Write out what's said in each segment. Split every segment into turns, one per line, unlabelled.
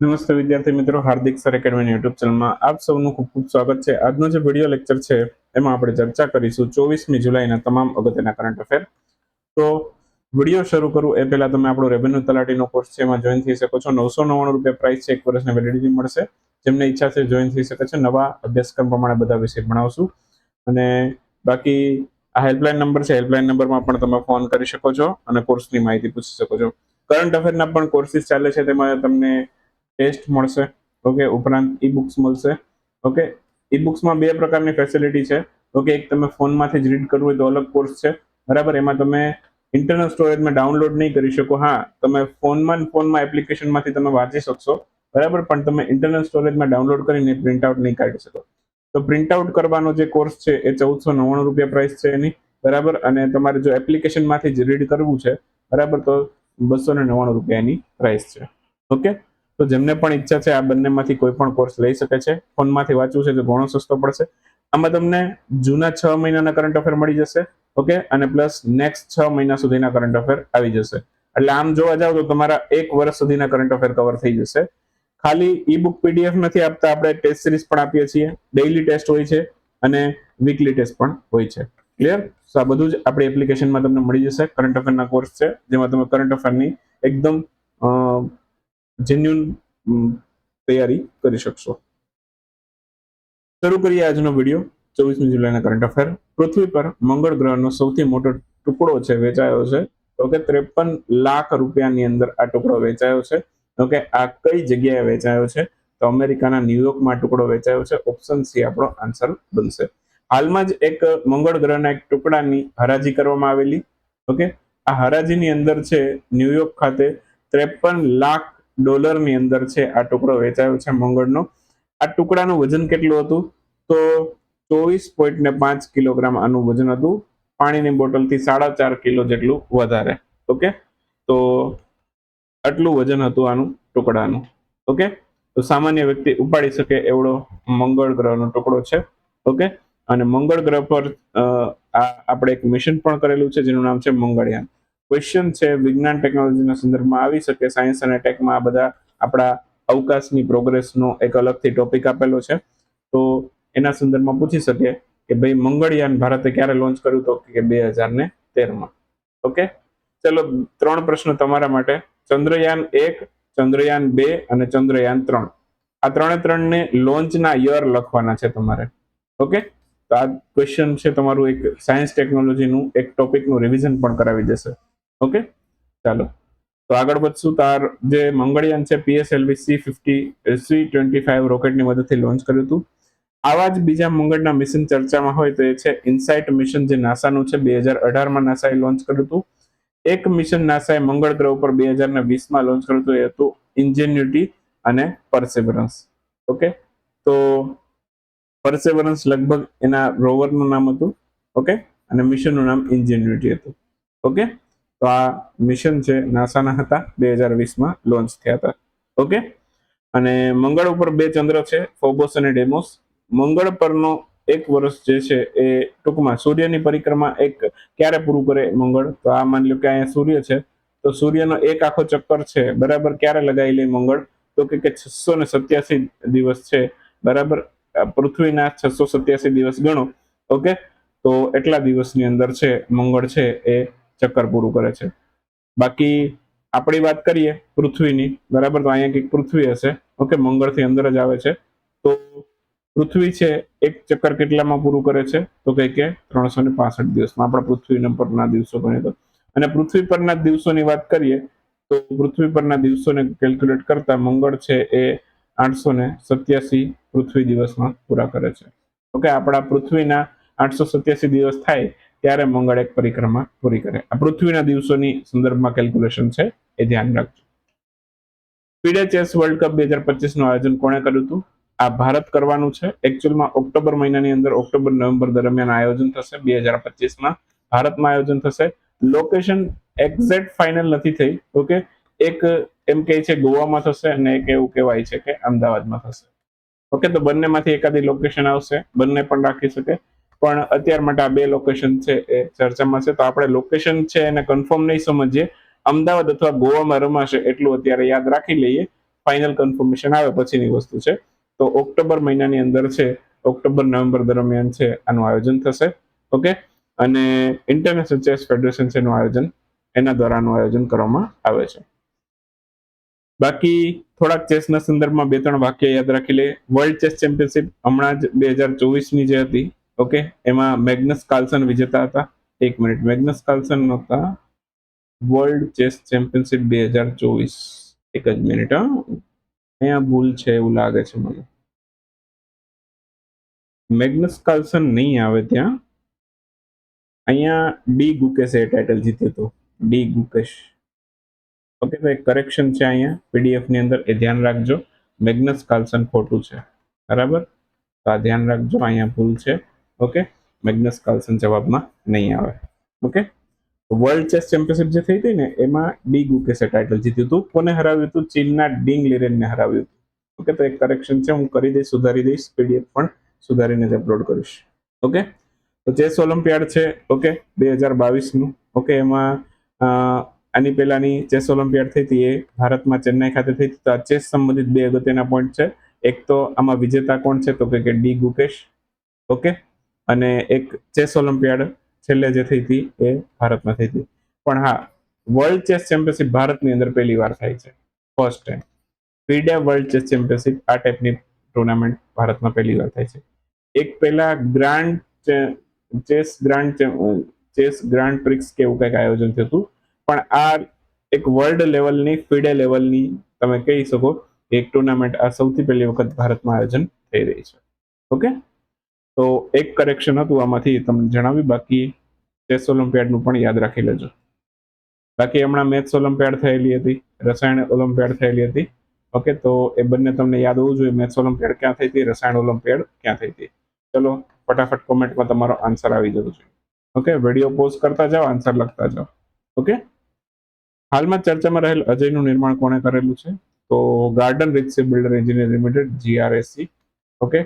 નમસ્તે વિદ્યાર્થી મિત્રો, હાર્દિક સર એકેડમી યુટ્યુબ ચેનલમાં આપ સૌનું ખૂબ ખૂબ સ્વાગત છે. આજનો જે વીડિયો લેક્ચર છે, એમાં આપણે ચર્ચા કરીશું ચોવીસમી જુલાઈના તમામ અગત્યના કરંટ અફેર તો વીડિયો શરૂ કરું. એ પહેલા તમે આપણો રેવન્યુ તલાટીનો કોર્સ છે, એમાં જોઈન થઈ શકો છો. નવસો નવ્વાણું રૂપિયા પ્રાઇસ છે, એક વર્ષની વેલિડિટી મળશે. જેમને ઈચ્છા છે જોઈન થઈ શકે છે. નવા અભ્યાસક્રમ પ્રમાણે બધા વિષય ભણાવશું. અને બાકી આ હેલ્પલાઇન નંબર છે હેલ્પલાઇન નંબરમાં પણ તમે ફોન કરી શકો છો અને કોર્સની માહિતી પૂછી શકો છો. કરંટ અફેરના પણ કોર્સિસ ચાલે છે, તેમાં તમને ટેસ્ટ મળશે, ઓકે, ઉપરાંત ઈ બુક્સ મળશે, ઓકે. ઈ બુક્સમાં બે પ્રકારની ફેસિલિટી છે, ઓકે, એક તમે ફોનમાંથી જ રીડ કરવું હોય તો અલગ કોર્સ છે, બરાબર? એમાં તમે ઇન્ટરનલ સ્ટોરેજમાં ડાઉનલોડ નહીં કરી શકો. હા, તમે ફોનમાં ફોનમાં એપ્લિકેશનમાંથી તમે વાંચી શકશો, બરાબર? પણ તમે ઇન્ટરનલ સ્ટોરેજમાં ડાઉનલોડ કરીને પ્રિન્ટ આઉટ નહીં કાઢી શકો. તો પ્રિન્ટ આઉટ કરવાનો જે કોર્સ છે એ ચૌદસો નવ્વાણું રૂપિયા પ્રાઇસ છે એની, બરાબર? અને તમારે જો એપ્લિકેશનમાંથી જ રીડ કરવું છે, બરાબર? તો બસો ને નવ્વાણું રૂપિયાની પ્રાઇસ છે, ઓકે? તો જેમને પણ ઈચ્છા છે આ બંનેમાંથી કોઈ પણ કોર્સ લઈ શકે છે. ફોનમાંથી વાંચવું છે તો ઘણો સસ્તો પડશે. આમાં તમને જૂના છ મહિનાના કરંટ અફેર મળી જશે, ઓકે? અને પ્લસ નેક્સ્ટ છ મહિના સુધીના કરંટ અફેર આવી જશે. એટલે આમ જોવા જાવ તો તમારા એક વર્ષ સુધીના કરંટ અફેર કવર થઈ જશે. ખાલી ઈ બુક પીડીએફ નથી આપતા, આપણે ટેસ્ટ સિરીઝ પણ આપીએ છીએ. ડેઇલી ટેસ્ટ હોય છે અને વીકલી ટેસ્ટ પણ હોય છે. ક્લિયર આ બધું જ આપણી એપ્લિકેશનમાં તમને મળી જશે. કરંટ અફેરના કોર્સ છે, જેમાં તમે કરંટ અફેરની એકદમ જેન્યુન તૈયારી કરી શકશો. શરૂ કરીએ આજનો વીડિયો. ચોવીસમી જુલાઈના કરંટ અફેર પૃથ્વી પર મંગળ ગ્રહનો સૌથી મોટો ટુકડો છે, વેચાયો છે. તો કે ત્રેપન લાખ રૂપિયાની અંદર આ ટુકડો વેચાયો છે. તો કે આ કઈ જગ્યાએ વેચાયો છે? તો અમેરિકાના ન્યુયોર્કમાં ટુકડો વેચાયો છે. ઓપ્શન સી આપણો આન્સર બનશે. હાલમાં જ એક મંગળ ગ્રહના એક ટુકડાની હરાજી કરવામાં આવેલી. ઓકે? આ હરાજીની અંદર છે ન્યુયોર્ક ખાતે ત્રેપન લાખ ડોલરની અંદર છે આ ટુકડો વેચાયો છે મંગળનો. આ ટુકડાનું વજન કેટલું હતું? તો ચોવીસ પોઈન્ટ ને પાંચ કિલોગ્રામ આનું વજન હતું. પાણીની બોટલથી સાડા ચાર કિલો જેટલું વધારે. ઓકે? તો આટલું વજન હતું આનું ટુકડાનું. ઓકે? તો સામાન્ય વ્યક્તિ ઉપાડી શકે એવડો મંગળ ગ્રહનો ટુકડો છે. ઓકે? અને મંગળ ગ્રહ પર આપણે એક મિશન પણ કરેલું છે જેનું નામ છે મંગળયાન. ક્વેશ્ચન છે, વિજ્ઞાન ટેકનોલોજીના સંદર્ભમાં આવી શકે. સાયન્સ અને ટેકમાં આ બધા આપણા અવકાશની પ્રોગ્રેસનો એક અલગથી ટોપિક આપેલો છે. તો એના સંદર્ભમાં પૂછી શકે કે ભાઈ મંગળયાન ભારતે ક્યારે લોન્ચ કર્યું તો? કે બે હજાર ને તેરમાં. ઓકે ચલો, ત્રણ પ્રશ્ન તમારા માટે. ચંદ્રયાન એક, ચંદ્રયાન બે અને ચંદ્રયાન ત્રણ. આ ત્રણે ત્રણને લોન્ચના યર લખવાના છે તમારે. ઓકે તો આ ક્વેશ્ચન છે તમારું એક સાયન્સ ટેકનોલોજીનું એક ટોપિકનું રિવિઝન પણ કરાવી દેશે. ઓકે? ચાલો. તો આગળ વધશું. તાર જે મંગળયાન છે PSLV C fifty C twenty five રોકેટની મદદથી લોન્ચ કર્યું હતું. આવા જ બીજા મંગળના મિશન ચર્ચામાં હોય તો એ છે, ઇનસાઇટ મિશન જે નાસાનું છે, બે હજાર અઢારમાં નાસાએ લોન્ચ કર્યું હતું. એક મિશન નાસાએ મંગળ ગ્રહ ઉપર બે હજાર ને વીસમાં લોન્ચ કર્યું હતું, એ હતું ઇન્જેન્યુટી અને પરસેવરન્સ. ઓકે? તો પરસેવરન્સ લગભગ એના રોવરનું નામ હતું. ઓકે? અને મિશનનું નામ ઇન્જેન્યુટી હતું. ઓકે? તો આ મિશન છે નાસાના હતા, બે હજાર વીસમાં લોન્ચ થયા હતા. ઓકે? અને મંગળ ઉપર બે ચંદ્ર છે, ફોબોસ અને ડેમોસ. મંગળ પરનો એક વર્ષ જે છે એ ટૂંકમાં સૂર્યની પરિક્રમા એક ક્યારે પૂરું કરે મંગળ? તો આ માની લો કે અહીંયા સૂર્ય છે, તો સૂર્યનો એક આખો ચક્કર છે, બરાબર ક્યારે લગાવી લે મંગળ? તો કે છસો ને સત્યાસી દિવસ છે, બરાબર? પૃથ્વીના છસો સત્યાસી દિવસ ગણો, ઓકે? તો એટલા દિવસની અંદર છે, મંગળ છે એ ચક્કર પૂરું કરે છે. બાકી આપણી વાત કરીએ પૃથ્વીની, બરાબર? તો અહીંયા કંઈક પૃથ્વી હશે. ઓકે, મંગળથી અંદર જ આવે છે. તો પૃથ્વી છે એક ચક્કર કેટલામાં પૂરું કરે છે? તો કંઈ કે ત્રણસો ને પાસઠ દિવસમાં. આપણા પૃથ્વી પરના દિવસો ગણીએ તો. અને પૃથ્વી પરના દિવસોની વાત કરીએ, તો પૃથ્વી પરના દિવસોને કેલ્ક્યુલેટ કરતા મંગળ છે એ આઠસો ને સત્યાસી પૃથ્વી દિવસમાં પૂરા કરે છે. ઓકે, આપણા પૃથ્વીના આઠસો સત્યાસી દિવસ થાય ત્યારે મંગળ એક પરિક્રમા પૂરી કરે. આ પૃથ્વીના દિવસોની સંદર્ભમાં કેલ્ક્યુલેશન છે, એ ધ્યાન રાખજો. ફીડે ચેસ વર્લ્ડ કપ બે હજાર પચીસનું આયોજન કોણે કર્યું હતું? આ ભારત કરવાનું છે. એકચ્યુઅલમાં ઓક્ટોબર મહિનાની અંદર ઓક્ટોબર નવેમ્બર દરમિયાન આયોજન થશે બે હજાર પચીસમાં ભારતમાં આયોજન થશે. લોકેશન એક્ઝેક્ટ ફાઇનલ નથી થઈ ઓકે એક એમ કહે છે, ગોવામાં થશે અને એક એવું કહેવાય છે કે અમદાવાદમાં થશે. ઓકે તો બંનેમાંથી એકાદી લોકેશન આવશે. બંને પણ રાખી શકે. પણ અત્યાર માટે આ બે લોકેશન છે એ ચર્ચામાં છે. તો આપણે લોકેશન છે એને કન્ફર્મ નહીં સમજીએ. અમદાવાદ અથવા ગોવામાં રમાશે એટલું અત્યારે યાદ રાખી લઈએ. ફાઇનલ કન્ફર્મેશન આવે પછીની વસ્તુ છે. તો ઓક્ટોબર મહિનાની અંદર છે, ઓક્ટોબર, નવેમ્બર દરમિયાન છે, આનું આયોજન થશે. ઓકે અને ઇન્ટરનેશનલ ચેસ ફેડરેશન છે એનું આયોજન. એના દ્વારાનું આયોજન કરવામાં આવે છે. બાકી થોડાક ચેસના સંદર્ભમાં બે ત્રણ વાક્ય યાદ રાખી લઈએ. વર્લ્ડ ચેસ ચેમ્પિયનશિપ હમણાં જ બે હજાર ચોવીસની જે હતી ઓકે, એમાં મેગ્નસ કાર્લસન વિજેતા હતા. એક મિનિટ, મેગ્નસ કાર્લસન હતા વર્લ્ડ ચેસ ચેમ્પિયનશિપ બે હજાર ચોવીસ. એક જ મિનિટ, હા. અહીંયા ભૂલ છે એવું લાગે છે મને. મેગ્નસ કાર્લસન નહીં આવે ત્યાં. અહીંયા ડી ગુકેશે એ ટાઇટલ જીત્યું હતું ડી ગુકેશ. ઓકે, તો એક કરેક્શન છે અહીંયા. પીડીએફની અંદર એ ધ્યાન રાખજો. મેગ્નસ કાર્લસન ખોટું છે. બરાબર? તો આ ધ્યાન રાખજો, અહીંયા ભૂલ છે. ઓકે મેગ્નસ કાર્લસન જવાબમાં નહીં આવે. ઓકે વર્લ્ડ ચેસ ચેમ્પિયનશિપ જે થઈ હતી ને, એમાં ડી ગુકેસે ટાઇટલ જીત્યું હતું. કોને હરાવ્યું હતું? ચીનના ડિંગ લિરેનને હરાવ્યું હતું. ઓકે તો એક કરેક્શન છે, હું કરી દઈશ, સુધારી દઈશ. પીડીએફ પણ સુધારીને જ અપલોડ કરીશ. ઓકે તો ચેસ ઓલિમ્પિયાડ છે ઓકે બે હજાર બાવીસનું. ઓકે એમાં આની પહેલાની ચેસ ઓલિમ્પિયાડ થઈ હતી, એ ભારતમાં ચેન્નાઈ ખાતે થઈ હતી. તો આ ચેસ સંબંધિત બે અગત્યના પોઈન્ટ છે. એક તો આમાં વિજેતા કોણ છે? તો કે ડી ગુકેશ ઓકે અને એક ચેસ ઓલિમ્પિયાડ છેલ્લે જે થઈ હતી એ ભારતમાં થઈ હતી. પણ હા વર્લ્ડ ચેસ ચેમ્પિયનશિપ ભારતની અંદર પહેલી વાર થાય છે. First time FIDE world chess championship આ ટાઈપની ટુર્નામેન્ટ ભારતમાં પહેલી વાર થાય છે. એક પહેલા grand chess grand chess grand prix કે એવું કંઈક આયોજન થયું હતું. પણ આ એક વર્લ્ડ લેવલની ફીડે લેવલની તમે કહી શકો એક ટુર્નામેન્ટ આ સૌથી પહેલી વખત ભારતમાં આયોજન થઈ રહી છે. ઓકે તો એક કરેક્શન હતું, આમાંથી તમને જણાવ્યું, બાકી ચેસ ઓલિમ્પિયાડનું પણ યાદ રાખી લેજો. બાકી હમણાં મેથ્સ ઓલિમ્પિયાડ થયેલી હતી, રસાયણ ઓલિમ્પિયાડ થયેલી હતી. ઓકે તો એ બંને તમને યાદ હોવું જોઈએ મેથ્સ ઓલિમ્પિયાડ ક્યાં થઈ હતી, રસાયણ ઓલિમ્પિયાડ ક્યાં થઈ હતી. ચલો, ફટાફટ કોમેન્ટમાં તમારો આન્સર આવી જવો જોઈએ ઓકે વીડિયો પોઝ કરતા જાઓ આન્સર લખતા જાઓ. ઓકે હાલમાં ચર્ચામાં રહેલ અજયનું નિર્માણ કોણે કરેલું છે? તો garden રિક્સી Builder Engineer Limited GRSC okay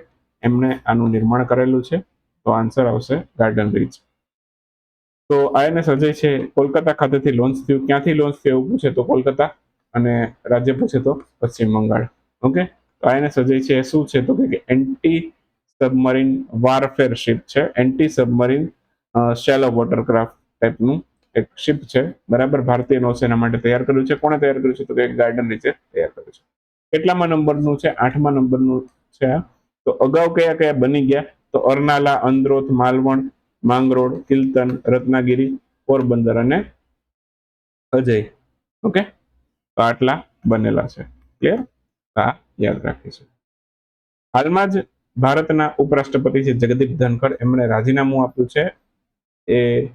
એમણે આનું નિર્માણ કરેલું છે, તો આન્સર આવશે ગાર્ડન રીચ તો આઈએનએસ અજય છે, કોલકાતા ખાતેથી લોન્ચ થયું. ક્યાંથી લોન્ચ થયું એવું પૂછે તો કોલકાતા અને રાજ્ય પૂછે તો પશ્ચિમ બંગાળ. ઓકે તો આઈએનએસ અજય છે એ શું છે? તો કે એન્ટી સબમરીન વારફેર શિપ છે એન્ટી સબમરીન શેલો વોટરક્રાફ્ટ ટાઈપનું એક શિપ છે. બરાબર? ભારતીય નૌસેના માટે તૈયાર કર્યું છે. કોણે તૈયાર કર્યું છે? તો કે ગાર્ડન રીતે તૈયાર કર્યું છે. કેટલામાં નંબરનું છે? આઠમા નંબરનું છે આ. તો અગાઉ કયા કયા બની ગયા? તો અરનાલા, અંદ્રોથ, માલવણ, માંગરોળ, કિલ્તન, રત્નાગીરી, પોરબંદર અને અજય. ઓકે? તો આટલા બનેલા છે. ક્લિયર? આ યાદ રાખીશું. હાલમાં જ ભારતના ઉપરાષ્ટ્રપતિ છે જગદીપ ધનખડ. એમણે રાજીનામું આપ્યું છે. એ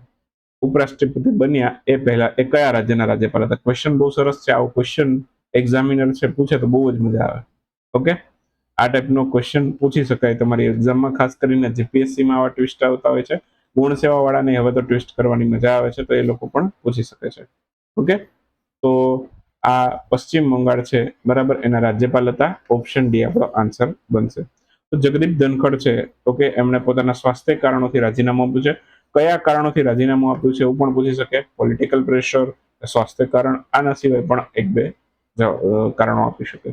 ઉપરાષ્ટ્રપતિ બન્યા એ પહેલા એ કયા રાજ્યના રાજ્યપાલ હતા? ક્વેશ્ચન બહુ સરસ છે. આવો ક્વેશ્ચન એક્ઝામિનર છે. પૂછે તો બહુ જ મજા આવે. ઓકે? આ ટાઈપનો ક્વેશ્ચન પૂછી શકાય. તમારી એક્ઝામમાં ખાસ કરીને જીપીએસસીમાં આવા ટ્વિસ્ટ આવતા હોય છે, ગુણ સેવાવાળાને હવે તો ટ્વિસ્ટ કરવાની મજા આવે છે, તો એ લોકો પણ પૂછી શકે છે. ઓકે તો આ પશ્ચિમ બંગાળ છે, બરાબર? એના રાજ્યપાલ હતા. ઓપ્શન ડી આપણો આન્સર બનશે. તો જગદીપ ધનખડ છે ઓકે એમણે પોતાના સ્વાસ્થ્ય કારણોથી રાજીનામું આપ્યું છે. કયા કારણોથી રાજીનામું આપ્યું છે, એવું પણ પૂછી શકે. પોલિટિકલ પ્રેશર સ્વાસ્થ્ય કારણ, આના સિવાય પણ એક બે કારણો આપી શકે.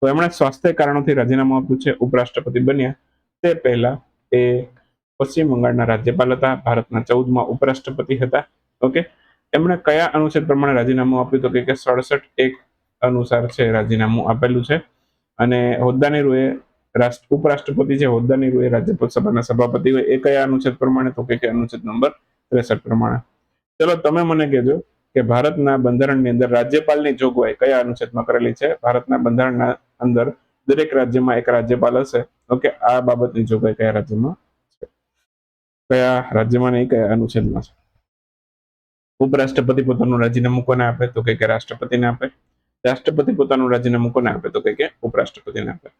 તો એમણે સ્વાસ્થ્ય કારણોથી રાજીનામું આપ્યું છે. ઉપરાષ્ટ્રપતિ બન્યા. તે પહેલા એ પશ્ચિમ બંગાળના રાજ્યપાલ હતા. ભારતના ચૌદમાં ઉપરાષ્ટ્રપતિ હતા. ઓકે? એમણે કયા અનુચ્છેદ પ્રમાણે રાજીનામું આપ્યું? તો કે સડસઠ એક અનુસાર છે રાજીનામું આપેલું છે. અને હોદ્દાની રૂએ રાષ્ટ્ર, ઉપરાષ્ટ્રપતિ છે હોદ્દાની રૂએ સભાના સભાપતિ હોય, એ કયા અનુચ્છેદ પ્રમાણે? તો કે અનુચ્છેદ નંબર ત્રેસઠ પ્રમાણે. ચલો તમે મને કહેજો કે ભારતના બંધારણની અંદર રાજ્યપાલની જોગવાઈ કયા અનુચ્છેદમાં કરેલી છે? ભારતના બંધારણના અંદર દરેક રાજ્યમાં એક રાજ્યપાલ હશે. ઓકે, આ બાબતની જોગવાઈ કયા રાજ્યમાં છે? કયા રાજ્યમાં નહીં, કયા અનુચ્છેદમાં છે? ઉપરાષ્ટ્રપતિ પોતાનું રાજીનામું કોને આપે? તો કે રાષ્ટ્રપતિને આપે. રાષ્ટ્રપતિ પોતાનું રાજીનામું કોને આપે? તો કે ઉપરાષ્ટ્રપતિને આપે.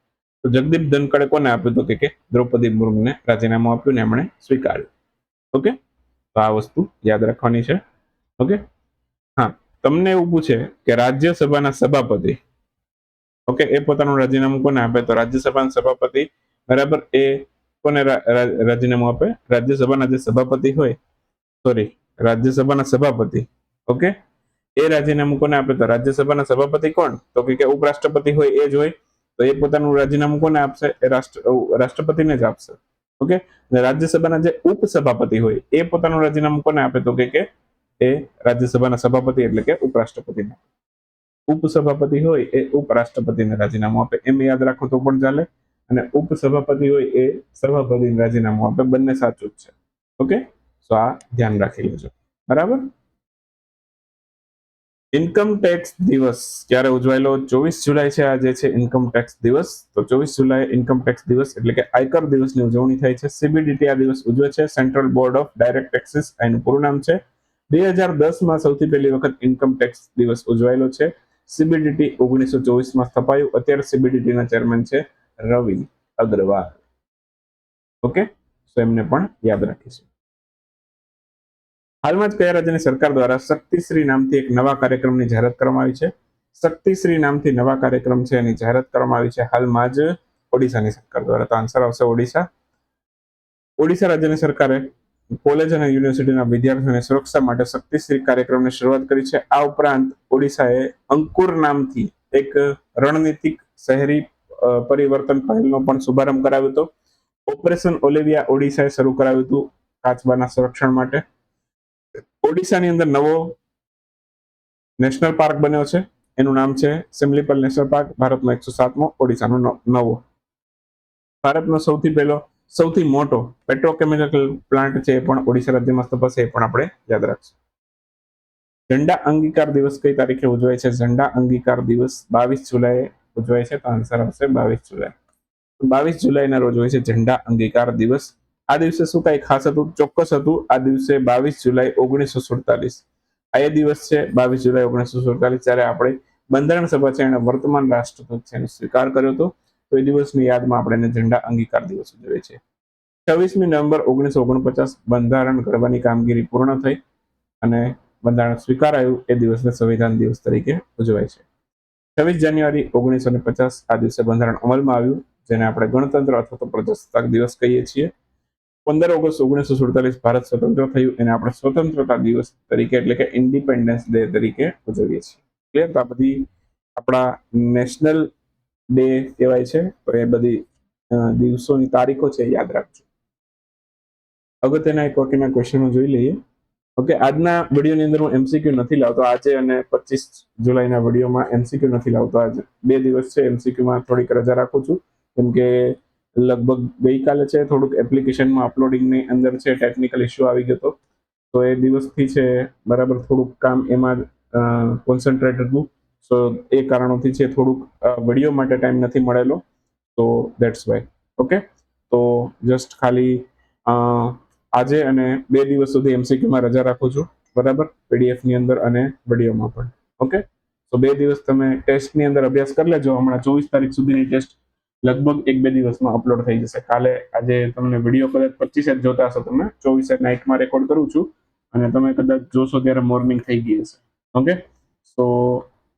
તો જગદીપ ધનકડે કોને આપ્યું? તો કે દ્રૌપદી મુર્મુને રાજીનામું આપ્યું ને એમણે સ્વીકાર્યું. ઓકે, તો આ વસ્તુ યાદ રાખવાની છે. ઓકે, હા, તમને એવું પૂછે કે રાજ્યસભાના સભાપતિ ઓકે, એ પોતાનું રાજીનામું કોને આપે? તો રાજ્યસભાના સભાપતિ, બરાબર? એ કોને રાજીનામું આપે? રાજ્યસભાના જે સભાપતિ હોય સોરી રાજ્યસભાના સભાપતિ, ઓકે? એ રાજીનામું કોને આપે? તો રાજ્યસભાના સભાપતિ કોણ? તો કે ઉપરાષ્ટ્રપતિ હોય, એ જ હોય. તો એ પોતાનું રાજીનામું કોને આપશે? એ રાષ્ટ્ર રાષ્ટ્રપતિને જ આપશે, ઓકે? રાજ્યસભાના જે ઉપસભાપતિ હોય, એ પોતાનું રાજીનામું કોને આપે? તો કે એ રાજ્યસભાના સભાપતિ એટલે કે ઉપરાષ્ટ્રપતિને ઉપસભાપતિ હોય એ ઉપરાષ્ટ્રપતિને રાજીનામું આપે. એમ યાદ રાખો તો પણ ચાલે. અને ઉપસભાપતિ હોય એ સભાપતિને રાજીનામું આપે. બંને સાચું જ છે. ઓકે? તો આ ધ્યાન રાખી લેજો. બરાબર? ઇન્કમ ટેક્સ દિવસ ક્યારે ઉજવાયેલો? ચોવીસ જુલાઈ છે આ જે છે ઇન્કમ ટેક્સ દિવસ. તો ચોવીસ જુલાઈ ઇન્કમ ટેક્સ દિવસ એટલે કે આયકર દિવસની ઉજવણી થાય છે. સીબીડીટી આ દિવસ ઉજવે છે. Central Board of Direct Taxes એનું પૂરું નામ છે. બે હજાર દસમાં સૌથી પહેલી વખત ઇન્કમ ટેક્સ દિવસ ઉજવાયેલો છે. સીબીડીટી ઓગણીસો ચોવીસમાં સ્થપાયું. અત્યારે સીબીડીટીના ચેરમેન છે રવિ અગ્રવાલ. ઓકે? તો એમને પણ યાદ રાખીશું. હાલમાં જ કયા રાજ્યની સરકાર દ્વારા શક્તિશ્રી નામથી એક નવા કાર્યક્રમની જાહેરાત કરવામાં આવી છે? શક્તિશ્રી નામથી નવા કાર્યક્રમ છે એની જાહેરાત કરવામાં આવી છે. હાલમાં જ ઓડિશાની સરકાર દ્વારા. તો આન્સર આવશે ઓડિશા. ઓડિશા રાજ્યની સરકારે કોલેજ અને યુનિવર્સિટીના વિદ્યાર્થીઓને સુરક્ષા માટે શક્તિશ્રી કાર્યક્રમની શરૂઆત કરી છે. આ ઉપરાંત ઓડિશાએ અંકુર નામથી એક રણનીતિક શહેરી પરિવર્તન પહેલનો પણ શુભારંભ કરાવ્યો હતો. ઓપરેશન ઓલિવિયા ઓડિશાએ શરૂ કરાવ્યું હતું કાચબાના સંરક્ષણ માટે. ઓડિશાની અંદર નવો નેશનલ પાર્ક બન્યો છે. એનું નામ છે સિમલીપલ નેશનલ પાર્ક. ભારતનો એકસો સાતમો, ઓડિશાનો નવો ભારતનો સૌથી પહેલો સૌથી મોટો પેટ્રોકેમિકલ પ્લાન્ટ છે એ પણ ઓડિશા રાજ્યમાં સ્થપાશે એ પણ આપણે યાદ રાખશું. ઝંડા અંગીકાર દિવસ કઈ તારીખે ઉજવાય છે? ઝંડા અંગીકાર દિવસ બાવીસ જુલાઈ ઉજવાય છે, તો આન્સર આવશે બાવીસ જુલાઈ. બાવીસ જુલાઈના રોજ હોય છે ઝંડા અંગીકાર દિવસ. આ દિવસે શું કઈ ખાસ હતું? ચોક્કસ હતું. આ દિવસે બાવીસ જુલાઈ ઓગણીસો સુડતાલીસ. આ એ દિવસ છે, બાવીસ જુલાઈ ઓગણીસો સુડતાલીસ, જ્યારે આપણે બંધારણ સભા છે એણે વર્તમાન રાષ્ટ્રદૂત છે એનો સ્વીકાર કર્યો હતો. તો એ દિવસની યાદમાં આપણે એને ઝંડા અંગીકાર દિવસ ઉજવે છે. છવ્વીસમી નવેમ્બર ઓગણીસો ઓગણપચાસ બંધારણ ઘડવાની કામગીરી પૂર્ણ થઈ અને બંધારણ સ્વીકારાયું એ દિવસને સંવિધાન દિવસ તરીકે ઉજવાય છે. છવ્વીસ જાન્યુઆરી ઓગણીસો ને પચાસ આ દિવસે બંધારણ અમલમાં આવ્યું, જેને આપણે ગણતંત્ર અથવા તો પ્રજાસત્તાક દિવસ કહીએ છીએ. પંદર ઓગસ્ટ ઓગણીસો સુડતાલીસ ભારત સ્વતંત્ર થયું, એને આપણે સ્વતંત્રતા દિવસ તરીકે એટલે કે ઇન્ડિપેન્ડન્સ ડે તરીકે ઉજવીએ છીએ. ક્લિયર? તો આ બધી આપણા નેશનલ ડે કહેવાય છે. તો એ બધી દિવસોની તારીખો છે યાદ રાખજો. અગત્યના એક વાક્યના ક્વેશ્ચનો જોઈ લઈએ. ઓકે આજના વિડીયોની અંદર હું એમસીક્યુ નથી લાવતો. આજે અને પચીસ જુલાઈના વિડીયોમાં એમસીક્યુ નથી લાવતો. આજે બે દિવસ છે એમસીક્યુમાં થોડીક રજા રાખું છું. કેમ કે લગભગ ગઈકાલે છે, થોડુંક એપ્લિકેશનમાં અપલોડિંગની અંદર છે ટેકનિકલ ઇશ્યુ આવી ગયો હતો તો એ દિવસથી છે, બરાબર થોડુંક કામ એમાં કોન્સન્ટ્રેટ હતું સો એ કારણોથી છે થોડુંક વીડિયો માટે ટાઈમ નથી મળેલો. તો દેટ્સ વાય ઓકે તો જસ્ટ ખાલી આજે અને બે દિવસ સુધી એમસીક્યુમાં રજા રાખું છું. બરાબર? પીડીએફની અંદર અને વિડીયોમાં પણ. ઓકે તો બે દિવસ તમે ટેસ્ટની અંદર અભ્યાસ કરી લેજો. હમણાં ચોવીસ તારીખ સુધીની ટેસ્ટ લગભગ એક બે દિવસમાં અપલોડ થઈ જશે. કાલે, આજે તમને વીડિયો કદાચ પચીસે જ જોતા હશો તમે. ચોવીસ નાઇટમાં રેકોર્ડ કરું છું. અને તમે કદાચ જોશો ત્યારે મોર્નિંગ થઈ ગઈ હશે. ઓકે સો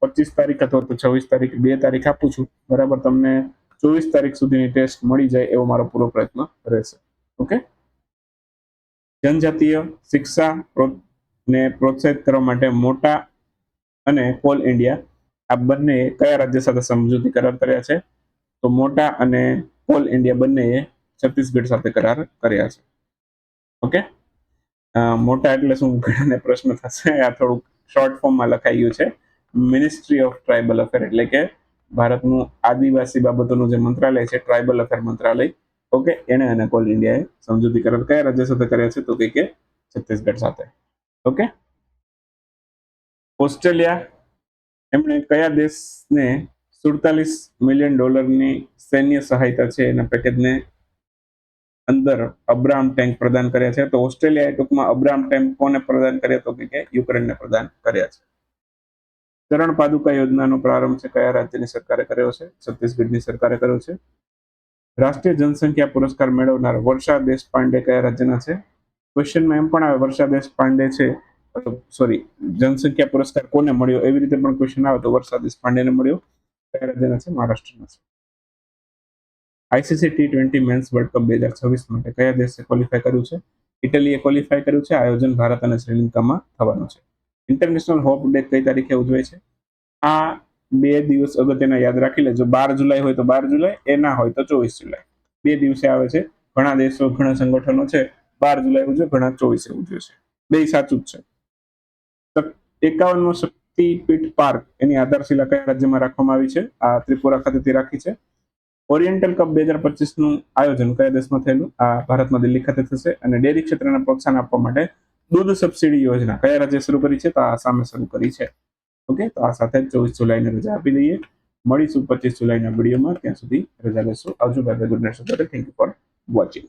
પચીસ તારીખ અથવા તો છવ્વીસ તારીખ, બે તારીખ આપું છું. બરાબર, તમને ચોવીસ તારીખ સુધીની ટેસ્ટ મળી જાય એવો મારો પૂરો પ્રયત્ન રહેશે. ઓકે જનજાતીય શિક્ષા ને પ્રોત્સાહિત કરવા માટે મોટા અને કોલ ઇન્ડિયા આ બંને કયા રાજ્ય સાથે સમજૂતી કરાર કર્યા છે? તો મોટા અને કોલ ઇન્ડિયા બંનેએ છત્તીસગઢ સાથે કરાર કર્યા છે. ઓકે મોટા એટલે શું? ઘણાને પ્રશ્ન થશે. આ થોડુંક શોર્ટ ફોર્મમાં લખાઈ ગયું છે. મિનિસ્ટ્રી ઓફ ટ્રાઇબલ અફેર એટલે કે ભારતનું આદિવાસી બાબતોનું જે મંત્રાલય છે ટ્રાઇબલ અફેર મંત્રાલય, ઓકે, એને અને કોલ ઇન્ડિયાએ સમજૂતી કરાર કયા રાજ્ય સાથે કર્યા છે, તો કે કે છત્તીસગઢ સાથે, ઓકે? ઓસ્ટ્રેલિયા, એમણે કયા દેશને સુડતાલીસ મિલિયન ડોલરની સૈન્ય સહાયતા છે, એના પેકેજને અંદર અબ્રામ ટેન્ક પ્રદાન કર્યા છે, તો ઓસ્ટ્રેલિયાએ ટૂંકમાં અબ્રામ ટેન્ક કોને પ્રદાન કર્યા, તો કે યુક્રેનને પ્રદાન કર્યા છે. ચરણ પાદુકા યોજનાનો પ્રારંભ છે, કયા રાજ્યની સરકારે કર્યો છે, છત્તીસગઢની સરકારે કર્યો છે. રાષ્ટ્રીય જનસંખ્યા પુરસ્કાર મેળવનાર વર્ષા દેશપાંડે કયા રાજ્યના છે? ક્વેશ્ચનમાં એમ પણ આવે, વર્ષા દેશ પાંડે છે. સોરી જનસંખ્યા પુરસ્કાર કોને મળ્યો? એવી રીતે પણ ક્વેશ્ચન આવે તો વર્ષા દેશ પાંડેને મળ્યો. કયા રાજ્યના છે? મહારાષ્ટ્રના છે. ICC T twenty men's World Cup બે હજાર છવ્વીસ માટે કયા દેશે ક્વોલિફાય કર્યું છે? ઇટલીએ ક્વોલિફાય કર્યું છે. આયોજન ભારત અને શ્રીલંકામાં થવાનું છે. ઇન્ટરનેશનલ હોપ ડે કઈ તારીખે ઉજવાય છે? આ બે દિવસ અગત્યના યાદ રાખી લેજો. બાર જુલાઈ હોય તો બાર જુલાઈ, એ ના હોય તો ચોવીસ જુલાઈ. બે દિવસે આવે છે. ઘણા દેશો, ઘણા સંગઠનો છે, બાર જુલાઈ ઉજવે, ઘણા ચોવીસે ઉજવે છે. બે સાચું જ છે. એકાવનમો શક્તિપીઠ પાર્ક, એની આધારશિલા કયા રાજ્યમાં રાખવામાં આવી છે? આ ત્રિપુરા ખાતેથી રાખી છે. ઓરિએન્ટલ કપ બે હજાર પચીસનું આયોજન કયા દેશમાં થયેલું? આ ભારતમાં દિલ્હી ખાતે થશે અને ડેરી ક્ષેત્રને પ્રોત્સાહન આપવા માટે દૂધ સબસિડી યોજના કયા રાજ્ય શરૂ કરી છે? તો આ સામે શરૂ કરી છે. ઓકે, તો આ સાથે ચોવીસ જુલાઈને રજા આપી દઈએ. મળીશું પચીસ જુલાઈના વિડીયોમાં. ત્યાં સુધી રજા લેશું. આવજો bye good night thank you for watching